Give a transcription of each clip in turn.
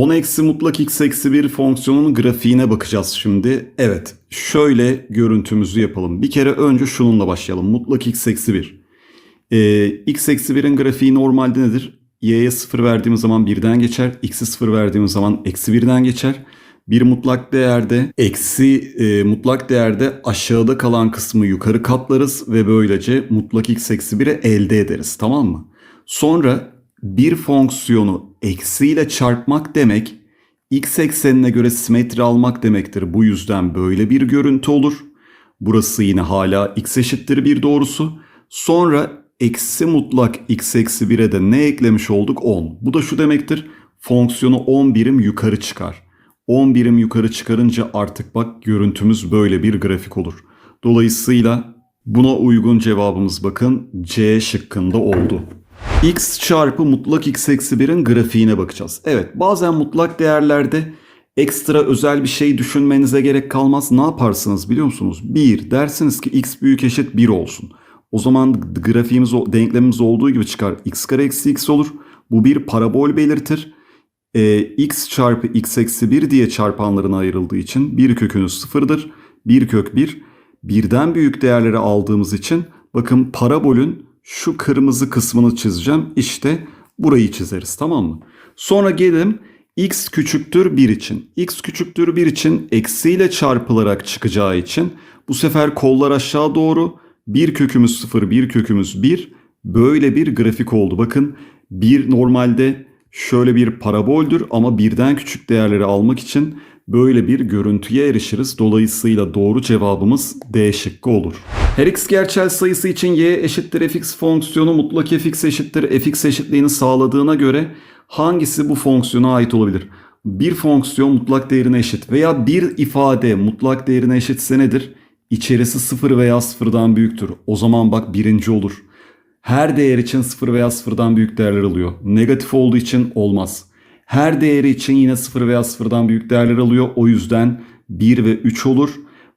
10 eksi mutlak x eksi 1 fonksiyonun grafiğine bakacağız şimdi. Evet şöyle görüntümüzü yapalım. Bir kere önce şununla başlayalım. Mutlak x eksi 1. Ee, x eksi 1'in grafiği normalde nedir? y'ye 0 verdiğimiz zaman 1'den geçer. x'e 0 verdiğimiz zaman eksi 1'den geçer. Bir mutlak değerde eksi e, mutlak değerde aşağıda kalan kısmı yukarı katlarız ve böylece mutlak x eksi 1'i elde ederiz tamam mı? Sonra bir fonksiyonu eksiyle çarpmak demek x eksenine göre simetri almak demektir. Bu yüzden böyle bir görüntü olur. Burası yine hala x eşittir bir doğrusu. Sonra eksi mutlak x eksi 1'e de ne eklemiş olduk? 10. Bu da şu demektir. Fonksiyonu 10 birim yukarı çıkar. 10 birim yukarı çıkarınca artık bak görüntümüz böyle bir grafik olur. Dolayısıyla buna uygun cevabımız bakın C şıkkında oldu. X çarpı mutlak x eksi 1'in grafiğine bakacağız. Evet bazen mutlak değerlerde ekstra özel bir şey düşünmenize gerek kalmaz. Ne yaparsınız biliyor musunuz? 1 dersiniz ki x büyük eşit 1 olsun. O zaman grafiğimiz, denklemimiz olduğu gibi çıkar. x kare eksi x olur. Bu bir parabol belirtir. Ee, x çarpı x eksi 1 diye çarpanlarına ayrıldığı için bir kökünüz sıfırdır. Bir kök 1. Birden büyük değerleri aldığımız için bakın parabolün şu kırmızı kısmını çizeceğim. İşte burayı çizeriz tamam mı? Sonra gelelim x küçüktür 1 için. x küçüktür 1 için eksiyle çarpılarak çıkacağı için bu sefer kollar aşağı doğru bir kökümüz 0 bir kökümüz 1 böyle bir grafik oldu. Bakın bir normalde şöyle bir paraboldür ama birden küçük değerleri almak için böyle bir görüntüye erişiriz. Dolayısıyla doğru cevabımız D şıkkı olur. Her x gerçel sayısı için y eşittir fx fonksiyonu mutlak fx eşittir fx eşitliğini sağladığına göre hangisi bu fonksiyona ait olabilir? Bir fonksiyon mutlak değerine eşit veya bir ifade mutlak değerine eşitse nedir? İçerisi sıfır veya sıfırdan büyüktür. O zaman bak birinci olur. Her değer için sıfır veya sıfırdan büyük değerler alıyor. Negatif olduğu için olmaz. Her değeri için yine sıfır veya sıfırdan büyük değerler alıyor. O yüzden 1 ve 3 olur.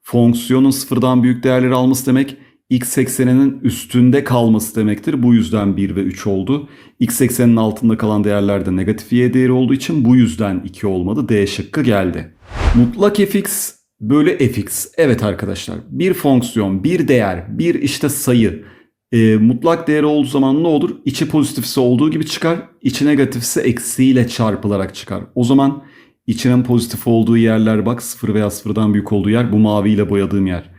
Fonksiyonun sıfırdan büyük değerleri alması demek x ekseninin üstünde kalması demektir. Bu yüzden 1 ve 3 oldu. x eksenin altında kalan değerlerde negatif y değeri olduğu için bu yüzden 2 olmadı. D şıkkı geldi. Mutlak fx bölü fx. Evet arkadaşlar bir fonksiyon, bir değer, bir işte sayı e, mutlak değeri olduğu zaman ne olur? İçi pozitifse olduğu gibi çıkar, içi negatifse eksiyle çarpılarak çıkar. O zaman içinin pozitif olduğu yerler bak sıfır veya sıfırdan büyük olduğu yer bu maviyle boyadığım yer.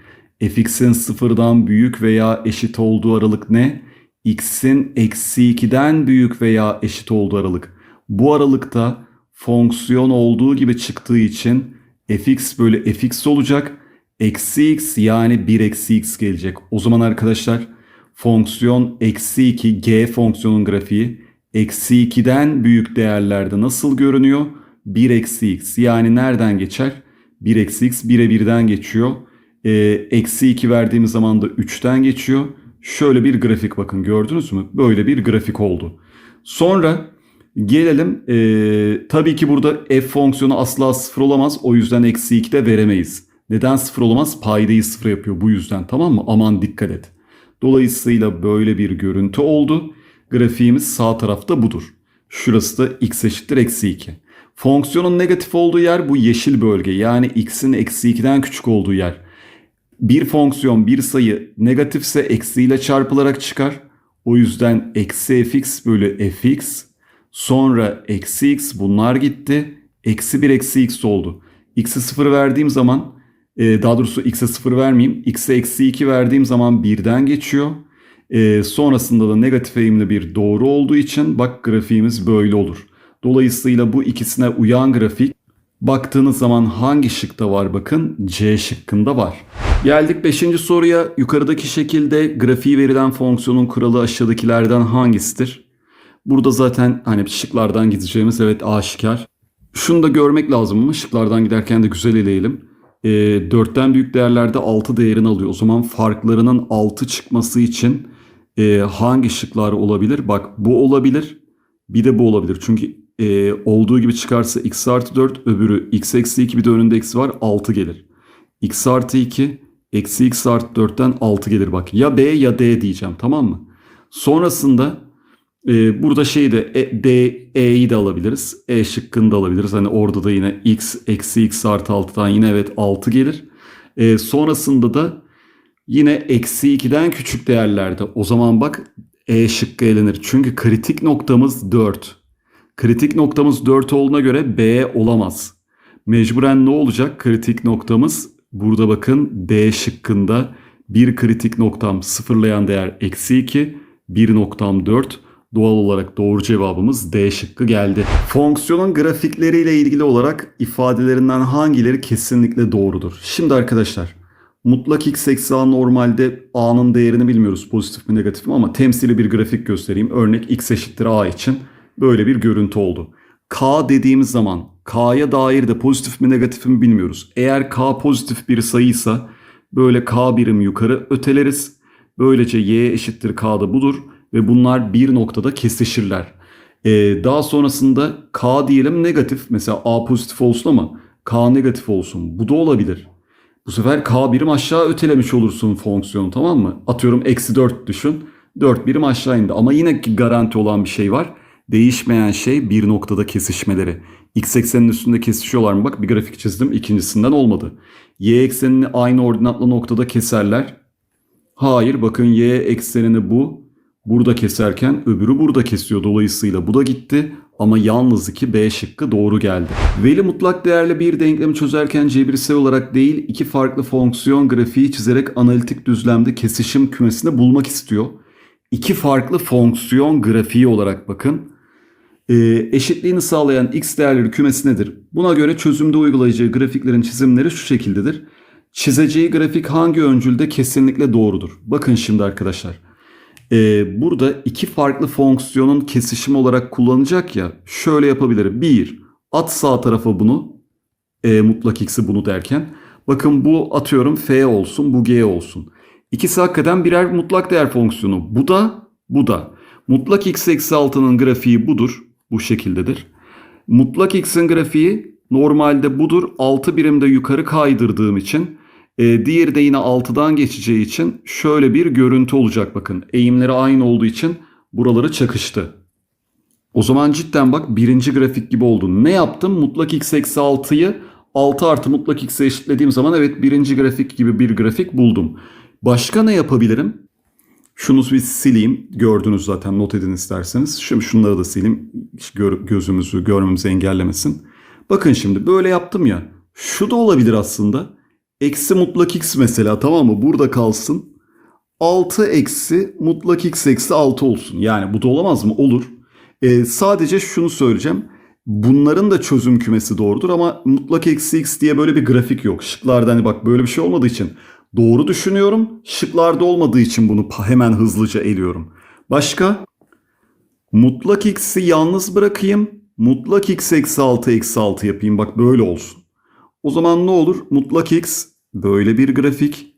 fx'in sıfırdan büyük veya eşit olduğu aralık ne? x'in eksi 2'den büyük veya eşit olduğu aralık. Bu aralıkta fonksiyon olduğu gibi çıktığı için fx bölü fx olacak. Eksi x yani 1 eksi x gelecek. O zaman arkadaşlar fonksiyon eksi 2 g fonksiyonun grafiği eksi 2'den büyük değerlerde nasıl görünüyor? 1 eksi x yani nereden geçer? 1 eksi x 1'e 1'den geçiyor. Ee, eksi 2 verdiğimiz zaman da 3'ten geçiyor. Şöyle bir grafik bakın gördünüz mü? Böyle bir grafik oldu. Sonra gelelim ee, tabii ki burada f fonksiyonu asla sıfır olamaz. O yüzden eksi 2 de veremeyiz. Neden sıfır olamaz? Paydayı sıfır yapıyor bu yüzden tamam mı? Aman dikkat et. Dolayısıyla böyle bir görüntü oldu. Grafiğimiz sağ tarafta budur. Şurası da x eşittir eksi 2. Fonksiyonun negatif olduğu yer bu yeşil bölge. Yani x'in eksi 2'den küçük olduğu yer. Bir fonksiyon bir sayı negatifse eksiyle çarpılarak çıkar. O yüzden eksi fx bölü fx sonra eksi x bunlar gitti. Eksi 1 eksi x oldu. x'i 0 verdiğim zaman e, daha doğrusu x'e 0 vermeyeyim. x'e eksi 2 verdiğim zaman 1'den geçiyor. E, sonrasında da negatif eğimli bir doğru olduğu için bak grafiğimiz böyle olur. Dolayısıyla bu ikisine uyan grafik baktığınız zaman hangi şıkta var bakın C şıkkında var. Geldik 5. soruya. Yukarıdaki şekilde grafiği verilen fonksiyonun kuralı aşağıdakilerden hangisidir? Burada zaten hani şıklardan gideceğimiz evet aşikar. Şunu da görmek lazım ama şıklardan giderken de güzel eleyelim. E, 4'ten büyük değerlerde 6 değerini alıyor. O zaman farklarının 6 çıkması için e, hangi şıklar olabilir? Bak bu olabilir. Bir de bu olabilir. Çünkü e, olduğu gibi çıkarsa x artı 4 öbürü x eksi 2 bir de önünde eksi var 6 gelir. x artı 2 eksi x artı 4'ten 6 gelir bak. Ya b ya d diyeceğim tamam mı? Sonrasında Ee, burada şeyi de e, D, E'yi de alabiliriz. E şıkkını da alabiliriz. Hani orada da yine x eksi x artı 6'dan yine evet 6 gelir. Ee, sonrasında da yine eksi 2'den küçük değerlerde. O zaman bak E şıkkı elenir. Çünkü kritik noktamız 4. Kritik noktamız 4 olduğuna göre B olamaz. Mecburen ne olacak? Kritik noktamız burada bakın D şıkkında bir kritik noktam sıfırlayan değer eksi 2, bir noktam 4. Doğal olarak doğru cevabımız D şıkkı geldi. Fonksiyonun grafikleriyle ilgili olarak ifadelerinden hangileri kesinlikle doğrudur? Şimdi arkadaşlar mutlak x eksi a normalde a'nın değerini bilmiyoruz pozitif mi negatif mi ama temsili bir grafik göstereyim. Örnek x eşittir a için böyle bir görüntü oldu. K dediğimiz zaman K'ya dair de pozitif mi negatif mi bilmiyoruz. Eğer K pozitif bir sayıysa böyle K birim yukarı öteleriz. Böylece y eşittir K'da budur ve bunlar bir noktada kesişirler. Ee, daha sonrasında K diyelim negatif mesela A pozitif olsun ama K negatif olsun. Bu da olabilir. Bu sefer K birim aşağı ötelemiş olursun fonksiyonu tamam mı? Atıyorum eksi 4 düşün. 4 birim aşağı indi ama yine garanti olan bir şey var. Değişmeyen şey bir noktada kesişmeleri. X eksenin üstünde kesişiyorlar mı? Bak bir grafik çizdim ikincisinden olmadı. Y eksenini aynı ordinatlı noktada keserler. Hayır bakın y eksenini bu burada keserken öbürü burada kesiyor. Dolayısıyla bu da gitti ama yalnız ki B şıkkı doğru geldi. Veli mutlak değerli bir denklemi çözerken cebirsel olarak değil iki farklı fonksiyon grafiği çizerek analitik düzlemde kesişim kümesini bulmak istiyor. İki farklı fonksiyon grafiği olarak bakın. E, eşitliğini sağlayan x değerleri kümesi nedir? Buna göre çözümde uygulayacağı grafiklerin çizimleri şu şekildedir. Çizeceği grafik hangi öncülde kesinlikle doğrudur? Bakın şimdi arkadaşlar. E, burada iki farklı fonksiyonun kesişimi olarak kullanacak ya. Şöyle yapabilirim. Bir, at sağ tarafa bunu. E, mutlak x'i bunu derken. Bakın bu atıyorum f olsun, bu g olsun. İkisi hakikaten birer mutlak değer fonksiyonu. Bu da, bu da. Mutlak x eksi 6'nın grafiği budur. Bu şekildedir. Mutlak x'in grafiği normalde budur. 6 birimde yukarı kaydırdığım için e, diğeri de yine 6'dan geçeceği için şöyle bir görüntü olacak bakın. Eğimleri aynı olduğu için buraları çakıştı. O zaman cidden bak birinci grafik gibi oldu. Ne yaptım? Mutlak x eksi 6'yı 6 artı mutlak x'e eşitlediğim zaman evet birinci grafik gibi bir grafik buldum. Başka ne yapabilirim? Şunu bir sileyim. Gördünüz zaten not edin isterseniz. Şimdi şunları da sileyim. Gör, gözümüzü görmemizi engellemesin. Bakın şimdi böyle yaptım ya. Şu da olabilir aslında. Eksi mutlak x mesela tamam mı? Burada kalsın. 6 eksi mutlak x eksi 6 olsun. Yani bu da olamaz mı? Olur. Ee, sadece şunu söyleyeceğim. Bunların da çözüm kümesi doğrudur ama mutlak eksi x diye böyle bir grafik yok. Şıklarda hani bak böyle bir şey olmadığı için doğru düşünüyorum. Şıklarda olmadığı için bunu hemen hızlıca eliyorum. Başka? Mutlak x'i yalnız bırakayım. Mutlak x eksi 6 eksi 6 yapayım. Bak böyle olsun. O zaman ne olur? Mutlak x böyle bir grafik.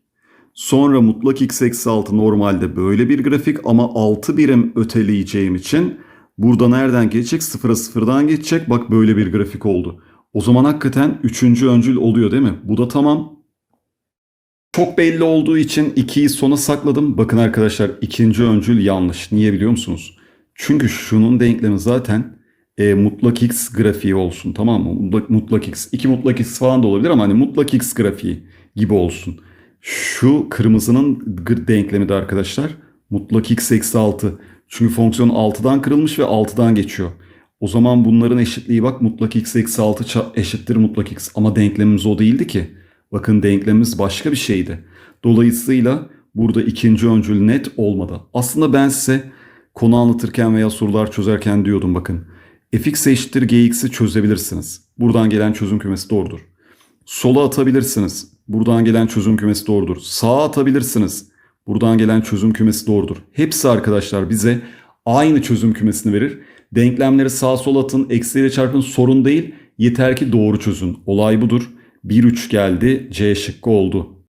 Sonra mutlak x eksi 6 normalde böyle bir grafik ama 6 birim öteleyeceğim için burada nereden geçecek? Sıfıra sıfırdan geçecek. Bak böyle bir grafik oldu. O zaman hakikaten üçüncü öncül oluyor değil mi? Bu da tamam. Çok belli olduğu için 2'yi sona sakladım. Bakın arkadaşlar ikinci öncül yanlış. Niye biliyor musunuz? Çünkü şunun denklemi zaten e, mutlak x grafiği olsun tamam mı? Mutlak, mutlak x. 2 mutlak x falan da olabilir ama hani mutlak x grafiği gibi olsun. Şu kırmızının denklemi de arkadaşlar mutlak x eksi 6. Çünkü fonksiyon 6'dan kırılmış ve 6'dan geçiyor. O zaman bunların eşitliği bak mutlak x eksi 6 eşittir mutlak x. Ama denklemimiz o değildi ki. Bakın denklemimiz başka bir şeydi. Dolayısıyla burada ikinci öncül net olmadı. Aslında ben size konu anlatırken veya sorular çözerken diyordum bakın. fx eşittir gx'i çözebilirsiniz. Buradan gelen çözüm kümesi doğrudur. Sola atabilirsiniz. Buradan gelen çözüm kümesi doğrudur. Sağa atabilirsiniz. Buradan gelen çözüm kümesi doğrudur. Hepsi arkadaşlar bize aynı çözüm kümesini verir. Denklemleri sağa sola atın, eksiyle çarpın sorun değil. Yeter ki doğru çözün. Olay budur. 1-3 geldi. C şıkkı oldu.